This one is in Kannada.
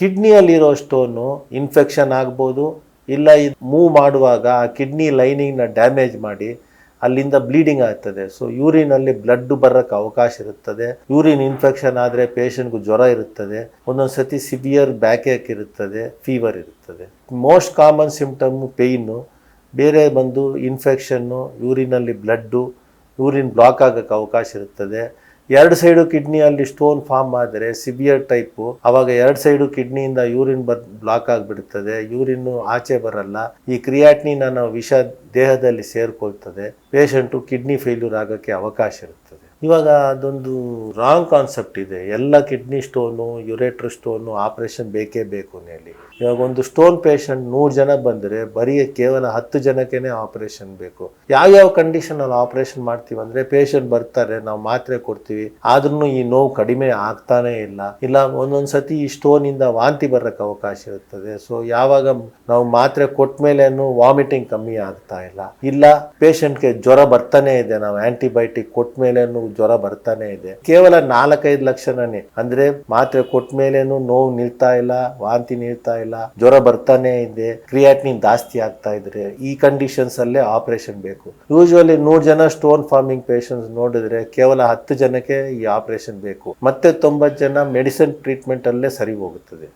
ಕಿಡ್ನಿಯಲ್ಲಿರೋ ಸ್ಟೋನು ಇನ್ಫೆಕ್ಷನ್ ಆಗ್ಬೋದು, ಇಲ್ಲ ಮೂವ್ ಮಾಡುವಾಗ ಆ ಕಿಡ್ನಿ ಲೈನಿಂಗ್ನ ಡ್ಯಾಮೇಜ್ ಮಾಡಿ ಅಲ್ಲಿಂದ ಬ್ಲೀಡಿಂಗ್ ಆಗ್ತದೆ. ಸೊ ಯೂರಿನಲ್ಲಿ ಬ್ಲಡ್ ಬರೋಕ್ಕೆ ಅವಕಾಶ ಇರುತ್ತದೆ. ಯೂರಿನ್ ಇನ್ಫೆಕ್ಷನ್ ಆದರೆ ಪೇಷಂಟ್ಗೂ ಜ್ವರ ಇರುತ್ತದೆ. ಒಂದೊಂದು ಸತಿ ಸಿವಿಯರ್ ಬ್ಯಾಕ್ ಏಕ್ ಇರುತ್ತದೆ ಫೀವರ್ ಇರುತ್ತದೆ. ಮೋಸ್ಟ್ ಕಾಮನ್ ಸಿಮ್ಟಮ್ ಪೇಯ್ನು ಬೇರೆ ಬಂದು ಇನ್ಫೆಕ್ಷನ್ನು ಯೂರಿನಲ್ಲಿ ಬ್ಲಡ್ಡು ಯೂರಿನ್ ಬ್ಲಾಕ್ ಆಗೋಕ್ಕೆ ಅವಕಾಶ ಇರುತ್ತದೆ. ಎರಡು ಸೈಡು ಕಿಡ್ನಿಯಲ್ಲಿ ಸ್ಟೋನ್ ಫಾರ್ಮ್ ಆದರೆ ಸಿವಿಯರ್ ಟೈಪು. ಅವಾಗ ಎರಡು ಸೈಡು ಕಿಡ್ನಿಯಿಂದ ಯೂರಿನ್ ಬರ್ ಬ್ಲಾಕ್ ಆಗಿಬಿಡುತ್ತದೆ ಯೂರಿನ್ ಆಚೆ ಬರಲ್ಲ. ಈ ಕ್ರಿಯಾಟ್ನಿನ ವಿಷ ದೇಹದಲ್ಲಿ ಸೇರ್ಕೊಳ್ತದೆ. ಪೇಷಂಟು ಕಿಡ್ನಿ ಫೇಲ್ಯೂರ್ ಆಗೋಕ್ಕೆ ಅವಕಾಶ ಇರುತ್ತದೆ. ಇವಾಗ ಅದೊಂದು ರಾಂಗ್ ಕಾನ್ಸೆಪ್ಟ್ ಇದೆ. ಎಲ್ಲ kidney stone ureter stone operation ಬೇಕೇ ಬೇಕು ಹೇಳಿ ಇವಾಗ ಒಂದು ಸ್ಟೋನ್ ಪೇಷಂಟ್ ನೂರು ಜನ ಬಂದರೆ ಬರೀ ಕೇವಲ ಹತ್ತು ಜನಕ್ಕೇನೆ ಆಪರೇಷನ್ ಬೇಕು. ಯಾವ್ಯಾವ ಕಂಡೀಷನಲ್ಲಿ ಆಪರೇಷನ್ ಮಾಡ್ತೀವಿ ಅಂದರೆ ಪೇಷಂಟ್ ಬರ್ತಾರೆ, ನಾವು ಮಾತ್ರೆ ಕೊಡ್ತೀವಿ ಆದ್ರೂ ಈ ನೋವು ಕಡಿಮೆ ಆಗ್ತಾನೇ ಇಲ್ಲ. ಇಲ್ಲ ಒಂದೊಂದು ಸತಿ ಈ ಸ್ಟೋನಿಂದ ವಾಂತಿ ಬರೋಕ್ಕೆ ಅವಕಾಶ ಇರುತ್ತದೆ ಸೊ ಯಾವಾಗ ನಾವು ಮಾತ್ರೆ ಕೊಟ್ಟ ಮೇಲೇನು ವಾಮಿಟಿಂಗ್ ಕಮ್ಮಿ ಆಗ್ತಾ ಇಲ್ಲ. ಇಲ್ಲ ಪೇಷಂಟ್ಗೆ ಜ್ವರ ಬರ್ತಾನೆ ಇದೆ, ನಾವು ಆ್ಯಂಟಿಬಯೋಟಿಕ್ ಕೊಟ್ಟ ಮೇಲೇನು ಜ್ವರ ಬರ್ತಾನೆ ಇದೆ. ಕೇವಲ ನಾಲ್ಕೈದು ಲಕ್ಷಣನೇ. ಅಂದ್ರೆ ಮಾತ್ರೆ ಕೊಟ್ಟ ಮೇಲೇನು ನೋವು ನಿಲ್ತಾ ಇಲ್ಲ, ವಾಂತಿ ನಿಲ್ತಾ ಇಲ್ಲ, ಜ್ವರ ಬರ್ತಾನೆ ಇದೆ, ಕ್ರಿಯಾಟಿನಿನ್ ಜಾಸ್ತಿ ಆಗ್ತಾ ಇದ್ರೆ ಈ ಕಂಡೀಷನ್ಸ್ ಅಲ್ಲೇ ಆಪರೇಷನ್ ಬೇಕು. ಯೂಶುವಲಿ ನೂರು ಜನ ಸ್ಟೋನ್ ಫಾರ್ಮಿಂಗ್ ಪೇಷಂಟ್ಸ್ ನೋಡಿದ್ರೆ ಕೇವಲ ಹತ್ತು ಜನಕ್ಕೆ ಈ ಆಪರೇಷನ್ ಬೇಕು. ಮತ್ತೆ ತೊಂಬತ್ತು ಜನ ಮೆಡಿಸಿನ್ ಟ್ರೀಟ್ಮೆಂಟ್ ಅಲ್ಲೇ ಸರಿ ಹೋಗುತ್ತದೆ.